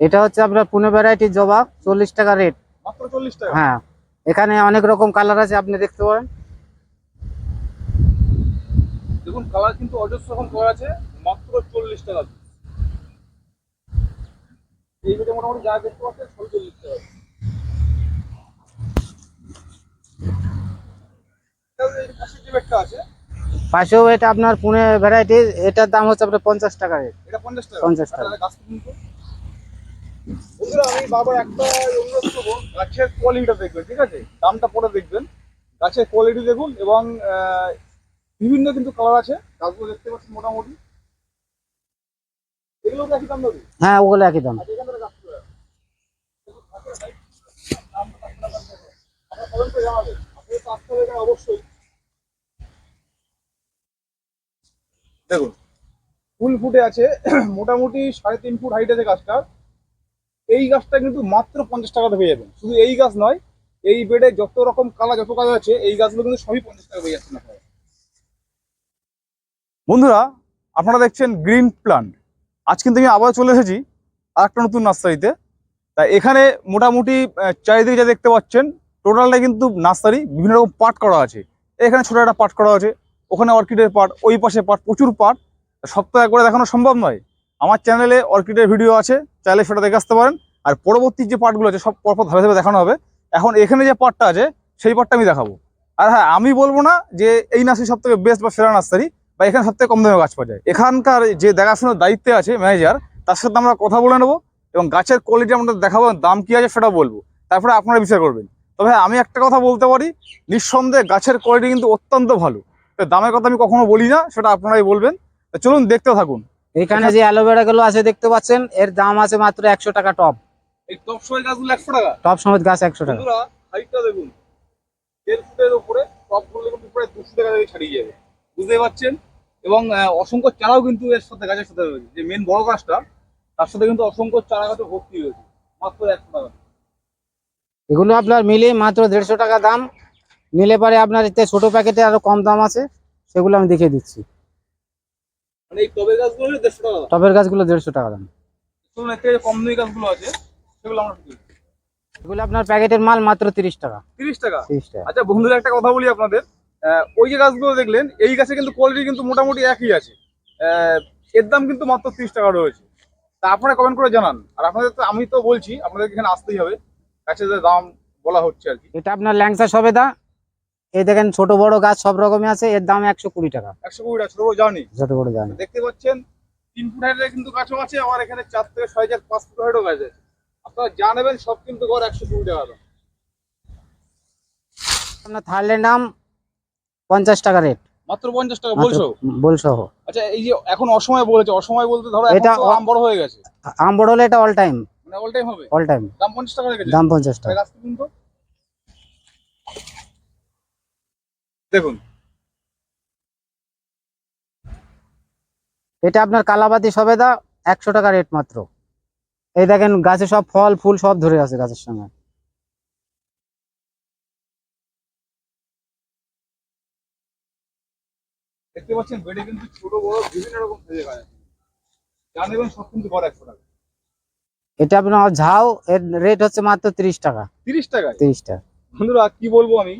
এটা হচ্ছে আপনার পুনে ভ্যারাইটি জবা চল্লিশ টাকা রেট হ্যাঁ এখানে অনেক রকম কালার আছে আপনি দেখতে পারেন। দেখুন কালার কিন্তু অজস্র রকম কালার আছে মাত্র চল্লিশ টাকা এই ভিডিও মোটামুটি যা দেখতে পাচ্ছেন সবই চল্লিশ টাকা তাহলে এই পাশের যে ব্যাগটা আছে পাশেও এটা আপনার পুনে ভ্যারাইটি এটার দাম হচ্ছে আপনার পঞ্চাশ টাকা রেট পঞ্চাশ টাকা। 50 টাকা। তাহলে গাছ কিনুন তো। বন্ধুরা আমি বাবার একটা অনুরোধ করব গাছের কোয়ালিটিটা দেখবেন ঠিক আছে? দামটা পরে দেখবেন। গাছের কোয়ালিটি দেখুন এবং বিভিন্ন কিন্তু কালার আছে গাছগুলো দেখতে পাচ্ছেন মোটামুটি। এগুলো একই দাম দেবে হ্যাঁ ওগুলো একই দাম। আচ্ছা অবশ্যই। দেখুন ফুল ফুটে আছে মোটামুটি সাড়ে তিন ফুট হাইট আছে গাছটার। এই গাছটা কিন্তু মাত্র পঞ্চাশ টাকাতে পেয়ে যাবেন। শুধু এই গাছ নয়, এই বেডে যত রকম কালার, যত কাজ আছে, এই গাছগুলো কিন্তু সবই পঞ্চাশ টাকা পেয়ে যাচ্ছেন বন্ধুরা, আপনারা দেখছেন গ্রিন প্লান্ট। আজ কিন্তু আমি আবার চলে এসেছি আর একটা নতুন নার্সারিতে। তাই এখানে মোটামুটি চারিদিকে যা দেখতে পাচ্ছেন টোটালটা কিন্তু নার্সারি, বিভিন্ন রকম পার্ট করা আছে। এখানে ছোট একটা পার্ট করা আছে, ওখানে অর্কিডের পার্ট ওই পাশে পার্ট প্রচুর পার্ট সব তো একবারে দেখানো সম্ভব নয়। আমার চ্যানেলে অর্কিডের ভিডিও আছে চাইলে সেটা দেখে আসতে পারেন। আর পরবর্তী যে পার্টগুলো আছে সব পরপর ধাপে ধাপে দেখানো হবে। এখন এখানে যে পার্টটা আছে সেই পার্টটা আমি দেখাবো। আর হ্যাঁ আমি বলব না যে এই নার্সারি সব থেকে বেস্ট বা সেরা নার্সারি বা এখানে সব থেকে কম দামে গাছ পাওয়া যায়। এখানকার যে দেখাশোনার দায়িত্বে আছে ম্যানেজার তার সাথে আমরা কথা বলে নেব এবং গাছের কোয়ালিটি আমরা দেখাবো দাম কী আছে সেটা বলব। তারপরে আপনারা বিচার করবেন। তবে হ্যাঁ, আমি একটা কথা বলতে পারি নিঃসন্দেহে গাছের কোয়ালিটি কিন্তু অত্যন্ত ভালো। দামের কথা আমি কখনো বলি না সেটা আপনারাই বলবেন। চলুন দেখতে থাকুন। এখানে যে অ্যালোভেরা গুলো আছে দেখতে পাচ্ছেন এর দাম আছে মাত্র একশো টাকা টপ। এই টপ গাছগুলো একশো টাকা? টপ গাছ একশো টাকা। হাইটটা দেখুন। দেড় ফুটের উপরে টপগুলো কিন্তু প্রায় দুশো টাকা থেকে ছাড়িয়ে যাবে। বুঝতে পারছেন? এবং অসংখ্য চারাও কিন্তু এর সাথে গাছের সাথে রয়েছে। যে মেন বড় গাছটা তার সাথে কিন্তু অসংখ্য চারা গাছে ভর্তি রয়েছে। মাত্র একশো টাকা। এগুলো আপনার মিলে মাত্র দেড়শো টাকা দাম। নিলে পরে আপনার এতে ছোট প্যাকেটে আরও কম দাম আছে সেগুলো আমি দেখিয়ে দিচ্ছি। টবের গাছগুলো হলো দেড়শো টাকা দাম। টবের গাছগুলো দেড়শো টাকা দাম। কম গাছগুলো আছে সেগুলো আমরা দিই এগুলো আপনার প্যাকেটের মাল মাত্র তিরিশ টাকা। তিরিশ টাকা? টাকা। আচ্ছা বন্ধুরা একটা কথা বলি আপনাদের। ওই যে গাছগুলো দেখলেন এই গাছে কিন্তু কোয়ালিটি কিন্তু মোটামুটি একই আছে। এর দাম কিন্তু মাত্র তিরিশ টাকা রয়েছে। তা আপনারা কমেন্ট করে জানান। আর আপনাদের তো আমি তো বলছি আপনাদের এখানে আসতেই হবে। গাছের দাম বলা হচ্ছে আর কি। এটা আপনার ল্যাংসা সবেদা এই দেখেন ছোট বড় গাছ সব রকমই আছে এর দাম একশো কুড়ি টাকা। একশো কুড়ি টাকা ছোট বড় জানি ছোট বড় জানি দেখতে পাচ্ছেন তিন ফুট হাইটের কিন্তু গাছও আছে আমার এখানে চার থেকে ছয় চার পাঁচ ফুট হাইটও গাছ আছে। আপনারা যা নেবেন সব কিন্তু ঘর একশো কুড়ি টাকা আপনার থাইল্যান্ড আম পঞ্চাশ টাকা রেট। মাত্র পঞ্চাশ টাকা বলছো? বলসহ আচ্ছা এই যে এখন অসময় বলেছে অসময় বলতে ধরো এটা আম বড় হয়ে গেছে। আম বড় হলে এটা অল টাইম মানে অল টাইম হবে? অল টাইম দাম পঞ্চাশ টাকা রেখেছে? দাম পঞ্চাশ টাকা। গাছ কিনুন তো দেখুন। এটা আপনার কালাবাতি সবেদা একশো টাকা রেট মাত্র। এই দেখেন গাছে সব ফল ফুল সব ধরে আছে গাছের সঙ্গে। দেখতে পাচ্ছেন বেডে কিন্তু ছোট বড় বিভিন্ন রকম সাইজের গাছ আছে। যা নেবেন সব কিন্তু ঘর একশো টাকা। এটা আপনার ঝাউ এর রেট হচ্ছে মাত্র তিরিশ টাকা। তিরিশ টাকা। বন্ধুরা কি বলব আমি?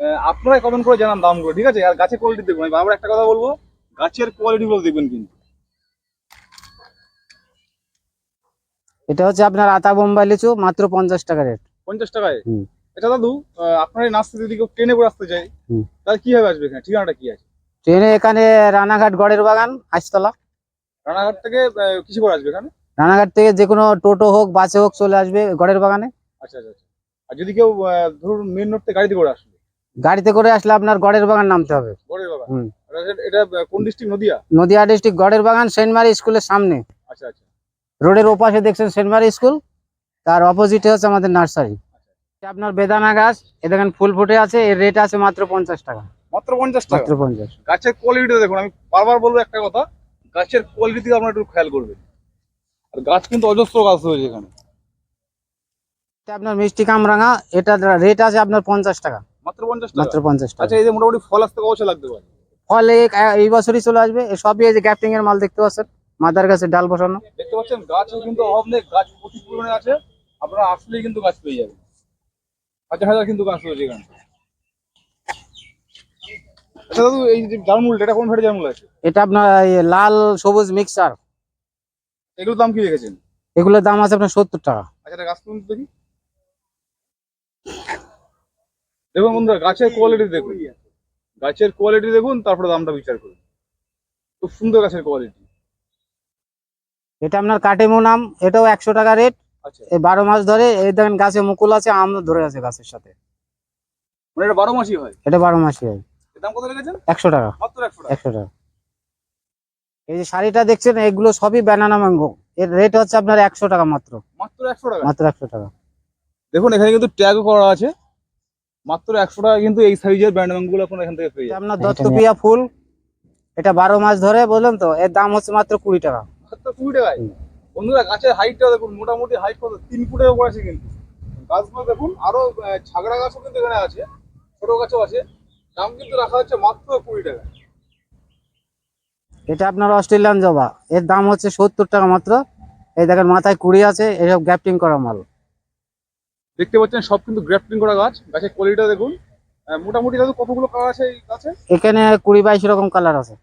আহ, আপনারাই কমেন্ট করে জানান দামগুলো ঠিক আছে? আর গাছের কোয়ালিটি দেখবেন আমি বারবার একটা কথা বলব গাছের কোয়ালিটি গুলো দেখবেন কিন্তু। এটা হচ্ছে আপনার আতা বোম্বাই লিচু মাত্র পঞ্চাশ টাকা রেট। পঞ্চাশ টাকায়? এটা দাদু আপনার এই নাচতে যদি কেউ ট্রেনে করে আসতে চাই। তাহলে কীভাবে আসবে এখানে? ঠিকানাটা কি আছে? ট্রেনে এখানে রানাঘাট গড়ের বাগান হাঁসতলা। রানাঘাট থেকে কিছু করে আসবে এখানে? রানাঘাট থেকে যে কোনো টোটো হোক বাসে হোক চলে আসবে গড়ের বাগানে। আচ্ছা আচ্ছা আচ্ছা। আর যদি কেউ ধরুন মেন রোড থেকে গাড়িতে করে আসবে গাড়িতে করে আসলে আপনার গড়ের বাগান নামতে হবে। গড়ের বাগান? হুম। এটা- কোন ডিস্ট্রিক্ট নদিয়া? নদিয়া ডিস্ট্রিক্ট গড়ের বাগান সেন্ট মারি স্কুলের সামনে। আচ্ছা আচ্ছা। রোডের ওপাশে দেখছেন সেন্ট মারি স্কুল তার অপোজিটে হচ্ছে আমাদের নার্সারি। আপনার বেদানা গাছ এ দেখেন ফুল ফুটে আছে এর রেট আছে মাত্র পঞ্চাশ টাকা। মাত্র পঞ্চাশ টাকা? মাত্র পঞ্চাশ। গাছের কোয়ালিটিটা দেখুন আমি বারবার বলব একটা কথা গাছের কোয়ালিটি থেকে আপনারা একটু খেয়াল করবেন। আর গাছ কিন্তু অজস্র গাছ রয়েছে এখানে। আপনার মিষ্টি কামরাঙা এটা রেট আছে আপনার পঞ্চাশ টাকা। মাত্র পঞ্চাশ টাকা? মাত্র পঞ্চাশ টাকা। আচ্ছা এই যে মোটামুটি ফল আসতে কত লাগতে পারে? ফল এই বছরই চলে আসবে। সবই এই যে গ্যাপটিং এর মাল দেখতে পাচ্ছেন। মাদার গাছের ডাল বসানো। দেখতে পাচ্ছেন গাছও কিন্তু অভাব নেই। গাছ প্রচুর পরিমাণে আছে। গাছ আপনারা আসলেই কিন্তু গাছ পেয়ে যাবেন। হাজার হাজার কিন্তু গাছ রয়েছে এখানে। আচ্ছা দাদু এই যে এটা কোন আছে? এটা আপনার লাল সবুজ মিক্সার এগুলোর দাম কি রেখেছেন? এগুলোর দাম আছে আপনার সত্তর টাকা। আচ্ছা গাছ দেখি। দেখুন বন্ধুরা গাছের কোয়ালিটি দেখুন। গাছের কোয়ালিটি দেখুন তারপরে দামটা বিচার করুন। খুব সুন্দর গাছের কোয়ালিটি এটা আপনার কাটেমো নাম এটাও একশো টাকা রেট আচ্ছা। এই বারো মাস ধরে এই দেখেন গাছে মুকুল আছে আম ধরে আছে গাছের সাথে। মানে এটা বারো মাসই হয়? এটা বারো মাসই হয়। দাম কত রেখেছেন? একশো টাকা। মাত্র একশো টাকা। একশো টাকা। এই যে শাড়িটা দেখছেন এগুলো সবই ব্যানানা ম্যাঙ্গো এর রেট হচ্ছে আপনার একশো টাকা মাত্র। মাত্র একশো টাকা? মাত্র একশো টাকা। দেখুন এখানে কিন্তু ট্যাগও করা আছে। মাত্র একশো টাকা কিন্তু এই সাইজের ব্যান্ডগুলো আপনার এখান থেকে পেয়ে আপনার দত্তপিয়া ফুল এটা বারো মাস ধরে বললাম তো এর দাম হচ্ছে মাত্র কুড়ি টাকা। মাত্র কুড়ি টাকায়? বন্ধুরা গাছের হাইটটা দেখুন মোটামুটি হাইট কত? তিন ফুটের উপর আছে কিন্তু। গাছগুলো দেখুন আরও ছাগড়া গাছও কিন্তু এখানে আছে ছোট গাছও আছে। দাম কিন্তু রাখা হচ্ছে মাত্র কুড়ি টাকা। এটা আপনার অস্ট্রেলিয়ান জবা এর দাম হচ্ছে সত্তর টাকা মাত্র। এই দেখেন মাথায় কুড়ি আছে এসব গ্যাপটিং করা মাল। দেখতে পাচ্ছেন সব কিন্তু গ্রাফটিং করা গাছ। গাছের কোয়ালিটিটা দেখুন। মোটামুটি দাদু কতগুলো কালার আছে এই গাছে? এখানে কুড়ি বাইশ রকম কালার আছে।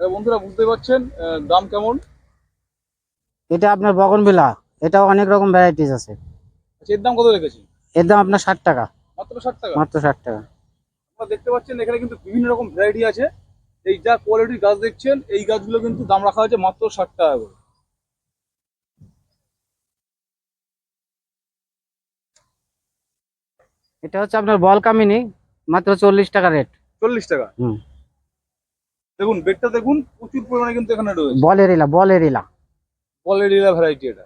বন্ধুরা বুঝতে পারছেন দাম কেমন? এটা আপনার বগনভিলা। এটাও অনেক রকম ভ্যারাইটিস আছে। আচ্ছা এর দাম কত রেখেছি এর দাম আপনার ষাট টাকা। মাত্র ষাট টাকা? মাত্র ষাট টাকা। আপনারা দেখতে পাচ্ছেন এখানে কিন্তু বিভিন্ন রকম ভ্যারাইটি আছে। এই যা কোয়ালিটির গাছ দেখছেন এই গাছগুলো কিন্তু দাম রাখা হয়েছে মাত্র ষাট টাকা করে। এটা হচ্ছে আপনার বল কামিনি মাত্র চল্লিশ টাকা রেট চল্লিশ টাকা? হুম। দেখুন বেডটা দেখুন প্রচুর পরিমাণে কিন্তু এখানে রয়েছে। বলের ইলা বলের ইলা কোয়ালিটি ভ্যারাইটি এটা।